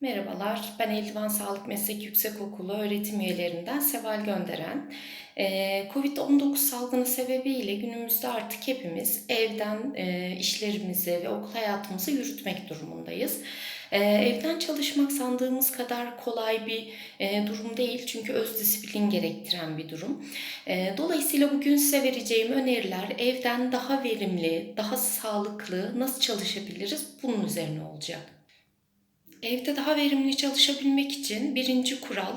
Merhabalar, ben Eldivan Sağlık Meslek Yüksekokulu öğretim üyelerinden Seval Gönderen. Ee, Covid-19 salgını sebebiyle günümüzde artık hepimiz evden e, işlerimizi ve okul hayatımızı yürütmek durumundayız. Ee, Evden çalışmak sandığımız kadar kolay bir e, durum değil çünkü öz disiplin gerektiren bir durum. Ee, Dolayısıyla bugün size vereceğim öneriler evden daha verimli, daha sağlıklı nasıl çalışabiliriz bunun üzerine olacak. Evde daha verimli çalışabilmek için birinci kural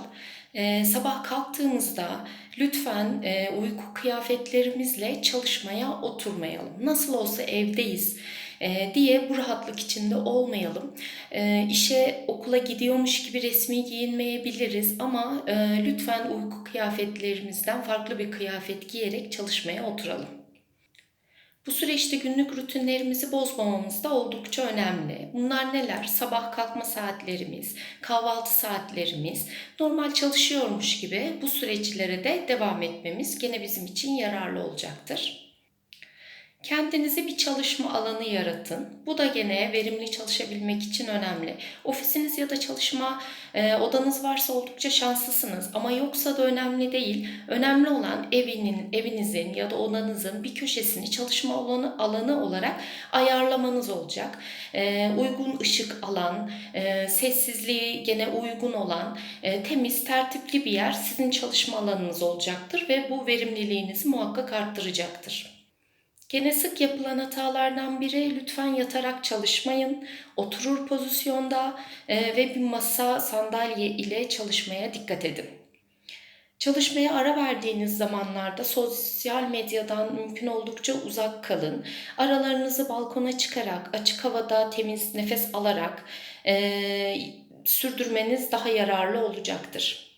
e, sabah kalktığımızda lütfen e, uyku kıyafetlerimizle çalışmaya oturmayalım. Nasıl olsa evdeyiz e, diye bu rahatlık içinde olmayalım. E, işe okula gidiyormuş gibi resmi giyinmeyebiliriz ama e, lütfen uyku kıyafetlerimizden farklı bir kıyafet giyerek çalışmaya oturalım. Bu süreçte günlük rutinlerimizi bozmamamız da oldukça önemli. Bunlar neler? Sabah kalkma saatlerimiz, kahvaltı saatlerimiz, normal çalışıyormuş gibi bu süreçlere de devam etmemiz gene bizim için yararlı olacaktır. Kendinize bir çalışma alanı yaratın. Bu da gene verimli çalışabilmek için önemli. Ofisiniz ya da çalışma e, odanız varsa oldukça şanslısınız ama yoksa da önemli değil. Önemli olan evinin, evinizin ya da odanızın bir köşesini çalışma alanı, alanı olarak ayarlamanız olacak. E, uygun ışık alan, e, sessizliği gene uygun olan, e, temiz, tertipli bir yer sizin çalışma alanınız olacaktır ve bu verimliliğinizi muhakkak arttıracaktır. Gene sık yapılan hatalardan biri lütfen yatarak çalışmayın. Oturur pozisyonda e, ve bir masa sandalye ile çalışmaya dikkat edin. Çalışmaya ara verdiğiniz zamanlarda sosyal medyadan mümkün oldukça uzak kalın. Aralarınızı balkona çıkarak, açık havada temiz nefes alarak e, sürdürmeniz daha yararlı olacaktır.